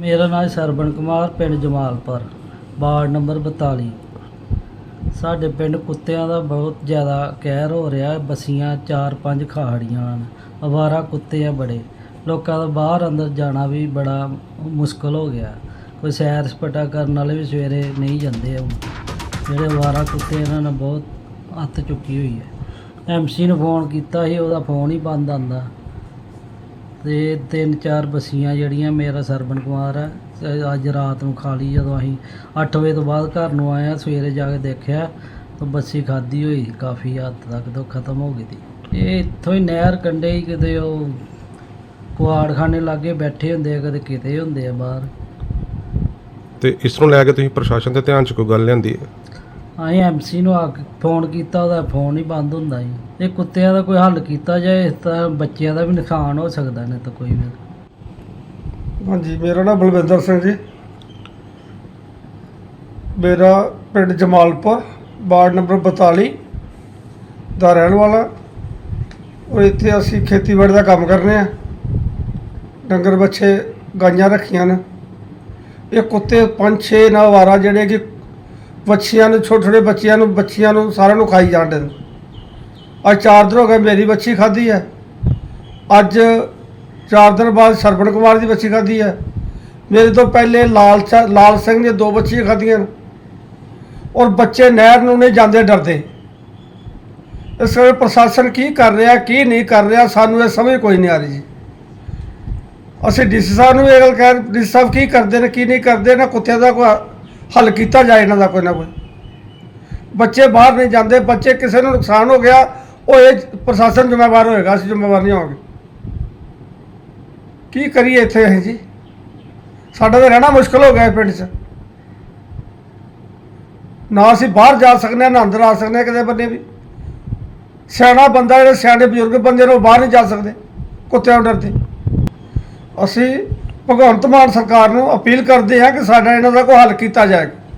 ਮੇਰਾ ਨਾਮ ਸਰਬਣ ਕੁਮਾਰ, ਪਿੰਡ ਜਮਾਲਪੁਰ, ਵਾਰਡ ਨੰਬਰ 42 ਸਾਡੇ ਪਿੰਡ ਕੁੱਤਿਆਂ ਦਾ ਬਹੁਤ ਜ਼ਿਆਦਾ ਕਹਿਰ ਹੋ ਰਿਹਾ ਹੈ, ਬੱਸੀਆਂ 4-5 ਖਾੜੀਆਂ ਹਨ, ਅਵਾਰਾ ਕੁੱਤੇ ਆ ਬੜੇ। ਲੋਕਾਂ ਦਾ ਬਾਹਰ ਅੰਦਰ ਜਾਣਾ ਵੀ ਬੜਾ ਮੁਸ਼ਕਲ ਹੋ ਗਿਆ। ਕੋਈ ਸੈਰ ਸਪਾਟਾ ਕਰਨ ਵਾਲੇ ਵੀ ਸਵੇਰੇ ਨਹੀਂ ਜਾਂਦੇ ਹੁਣ। ਜਿਹੜੇ ਅਵਾਰਾ ਕੁੱਤੇ ਇਹਨਾਂ ਨੇ ਬਹੁਤ ਹੱਥ ਚੁੱਕੀ ਹੋਈ ਹੈ। ਐਮਸੀ ਨੂੰ ਫੋਨ ਕੀਤਾ ਸੀ, ਉਹਦਾ ਫੋਨ ਹੀ ਬੰਦ ਆਂਦਾ ਤੇ ਤਿੰਨ ਚਾਰ ਬੱਸੀਆਂ ਜਿਹੜੀਆਂ ਮੇਰਾ ਸਰਬਣ ਕੁਮਾਰ ਹੈ ਅੱਜ ਰਾਤ ਨੂੰ ਖਾ ਲਈ ਜਦੋਂ ਅਸੀਂ 8 ਵਜੇ ਤੋਂ ਬਾਅਦ ਘਰ ਨੂੰ ਆਏ ਹਾਂ, ਸਵੇਰੇ ਜਾ ਕੇ ਦੇਖਿਆ ਤਾਂ ਬੱਸੀ ਖਾਦੀ ਹੋਈ, ਕਾਫੀ ਹੱਦ ਤੱਕ ਤੋਂ ਖਤਮ ਹੋ ਗਈ ਸੀ ਇਹ ਇੱਥੋਂ ਹੀ ਨਹਿਰ ਕੰਢੇ ਹੀ ਕਿਤੇ ਉਹ ਕੁਆੜਖਾਨੇ ਲਾਗੇ ਬੈਠੇ ਹੁੰਦੇ ਆ, ਕਦੇ ਕਿਤੇ ਹੁੰਦੇ ਆ ਬਾਹਰ। ਤੇ ਇਸ ਨੂੰ ਲੈ ਕੇ ਤੁਸੀਂ ਪ੍ਰਸ਼ਾਸਨ ਦੇ ਧਿਆਨ 'ਚ ਕੋਈ ਗੱਲ ਲਿਆਂਦੀ ਹੈ? ਅਸੀਂ ਐਮਸੀ ਨੂੰ ਆ ਕੇ ਫੋਨ ਕੀਤਾ, ਉਹਦਾ ਫੋਨ ਹੀ ਬੰਦ ਹੁੰਦਾ ਜੀ ਇਹ ਕੁੱਤਿਆਂ ਦਾ ਕੋਈ ਹੱਲ ਕੀਤਾ ਜਾਏ, ਇਸ ਤਾਂ ਬੱਚਿਆਂ ਦਾ ਵੀ ਨੁਕਸਾਨ ਹੋ ਸਕਦਾ ਨਹੀਂ ਤਾਂ ਕੋਈ ਵੀ। ਹਾਂਜੀ, ਮੇਰਾ ਨਾਮ ਬਲਵਿੰਦਰ ਸਿੰਘ ਜੀ। ਮੇਰਾ ਪਿੰਡ ਜਮਾਲਪੁਰ, ਵਾਰਡ ਨੰਬਰ 42 ਦਾ ਰਹਿਣ ਵਾਲਾ। ਔਰ ਇੱਥੇ ਅਸੀਂ ਖੇਤੀਬਾੜੀ ਦਾ ਕੰਮ ਕਰਨੇ ਆ। ਡੰਗਰ ਬੱਚੇ ਗਾਈਆਂ ਰੱਖੀਆਂ ਨੇ। ਇਹ ਕੁੱਤੇ ਪੰਜ, ਛੇ, ਨਾ ਵਾਰਾ ਜਿਹੜੇ ਕਿ ਬੱਚੀਆਂ ਨੂੰ ਛੋਟੇ ਛੋਟੇ ਬੱਚਿਆਂ ਨੂੰ, ਬੱਚੀਆਂ ਨੂੰ ਸਾਰਿਆਂ ਨੂੰ ਖਾਈ ਜਾਂਦੇ ਨੇ ਅੱਜ ਚਾਰ ਦਿਨ ਹੋ ਗਏ ਮੇਰੀ ਬੱਚੀ ਖਾਧੀ ਹੈ। ਅੱਜ ਚਾਰ ਦਿਨ ਬਾਅਦ ਸਰਵਣ ਕੁਮਾਰ ਦੀ ਬੱਚੀ ਖਾਧੀ ਹੈ। ਮੇਰੇ ਤੋਂ ਪਹਿਲੇ ਲਾਲ ਚਾ- ਲਾਲ ਸਿੰਘ ਨੇ ਦੋ ਬੱਚੀਆਂ ਖਾਧੀਆਂ ਨੇ। ਔਰ ਬੱਚੇ ਨਹਿਰ ਨੂੰ ਨਹੀਂ ਜਾਂਦੇ ਡਰਦੇ। ਇਸ ਵੇਲੇ ਪ੍ਰਸ਼ਾਸਨ ਕੀ ਕਰ ਰਿਹਾ, ਕੀ ਨਹੀਂ ਕਰ ਰਿਹਾ, ਸਾਨੂੰ ਇਹ ਸਮਝ ਕੋਈ ਨਹੀਂ ਆ ਰਹੀ ਜੀ। ਅਸੀਂ ਡੀਸੀ ਸਾਹਿਬ ਨੂੰ ਵੀ ਇਹ ਗੱਲ ਕਹਿ, ਡੀਸੀ ਸਾਹਿਬ ਕੀ ਕਰਦੇ ਨੇ, ਕੀ ਨਹੀਂ ਕਰਦੇ, ਨਾ ਕੁੱਤੇ ਦਾ ਕੋਈ ਹੱਲ ਕੀਤਾ ਜਾਏ ਇਹਨਾਂ ਦਾ ਕੋਈ ਨਾ ਕੋਈ। ਬੱਚੇ ਬਾਹਰ ਨਹੀਂ ਜਾਂਦੇ, ਬੱਚੇ ਕਿਸੇ ਨੂੰ ਨੁਕਸਾਨ ਹੋ ਗਿਆ, ਉਹ ਇਹ ਪ੍ਰਸ਼ਾਸਨ ਜ਼ਿੰਮੇਵਾਰ ਹੋਏਗਾ, ਅਸੀਂ ਜ਼ਿੰਮੇਵਾਰ ਨਹੀਂ ਹੋਵਾਂਗੇ। ਕੀ ਕਰੀਏ ਇੱਥੇ ਅਸੀਂ ਜੀ? ਸਾਡਾ ਤਾਂ ਰਹਿਣਾ ਮੁਸ਼ਕਲ ਹੋ ਗਿਆ ਇਹ ਪਿੰਡ 'ਚ। ਨਾ ਅਸੀਂ ਬਾਹਰ ਜਾ ਸਕਦੇ ਹਾਂ ਨਾ ਅੰਦਰ ਆ ਸਕਦੇ ਹਾਂ ਕਿਤੇ ਬੰਨੇ ਵੀ। ਸਿਆਣਾ ਬੰਦਾ, ਜਿਹੜੇ ਸਿਆਣੇ ਬਜ਼ੁਰਗ ਬੰਦੇ ਨੇ, ਉਹ ਬਾਹਰ ਨਹੀਂ ਜਾ ਸਕਦੇ ਕੁੱਤਿਆਂ ਡਰਦੇ। ਅਸੀਂ ਭਗਵੰਤ ਮਾਨ ਸਰਕਾਰ ਨੂੰ ਅਪੀਲ ਕਰਦੇ ਹਾਂ ਕਿ ਸਾਡਾ ਇਹਨਾਂ ਦਾ ਕੋਈ ਹੱਲ ਕੀਤਾ ਜਾਏ।